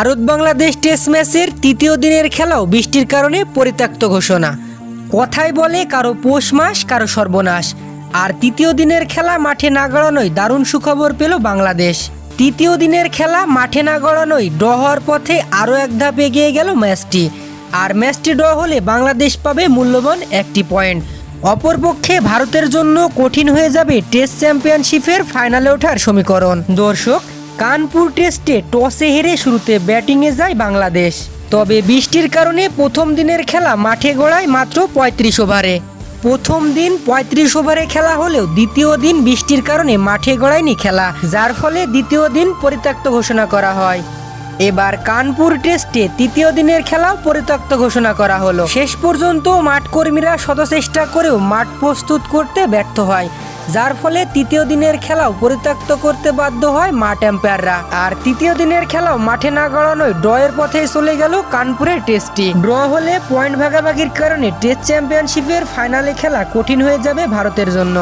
Bharat Bangladesh test ম্যাচের তৃতীয় দিনের খেলাও বৃষ্টির কারণে পরিত্যক্ত ঘোষণা। কথায় বলে কারও পৌষ মাস, কারও সর্বনাশ। আর তৃতীয় দিনের খেলা মাঠে না গড়ানোই দারুণ সুখবর পেল বাংলাদেশ। তৃতীয় দিনের খেলা মাঠে না গড়ানোই ড্র হওয়ার পথে আরও এক ধাপ এগিয়ে গেল ম্যাচটি। আর ম্যাচটি ড্র হলে বাংলাদেশ পাবে মূল্যবান একটি পয়েন্ট। অপরপক্ষে ভারতের জন্য কঠিন হয়ে যাবে টেস্ট চ্যাম্পিয়নশিপের ফাইনালে ওঠার সমীকরণ। দর্শক কানপুর টেস্টে টসে হেরে শুরুতে ব্যাটিংয়ে যায় বাংলাদেশ। তবে বৃষ্টির কারণে প্রথম দিনের খেলা মাঠে গড়ায় মাত্র পঁয়ত্রিশ ওভারে। প্রথম দিন পঁয়ত্রিশ ওভারে খেলা হলেও দ্বিতীয় দিন বৃষ্টির কারণে মাঠে গড়ায়নি খেলা, যার ফলে দ্বিতীয় দিন পরিত্যক্ত ঘোষণা করা হয়। এবার কানপুর টেস্টে তৃতীয় দিনের খেলাও পরিত্যক্ত ঘোষণা করা হলো। শেষ পর্যন্ত মাঠ কর্মীরা শত চেষ্টা করেও মাঠ প্রস্তুত করতে ব্যর্থ হয়। যার ফলে তৃতীয় দিনের খেলাও পরিত্যক্ত করতে বাধ্য হয় মাঠ এম্পায়াররা আর তৃতীয় দিনের খেলাও মাঠে না গড়ানোয় ড্রয়ের পথেই চলে গেল কানপুরের টেস্টটি। ড্র হলে পয়েন্ট ভাগাভাগির কারণে টেস্ট চ্যাম্পিয়নশিপের ফাইনালে খেলা কঠিন হয়ে যাবে ভারতের জন্য।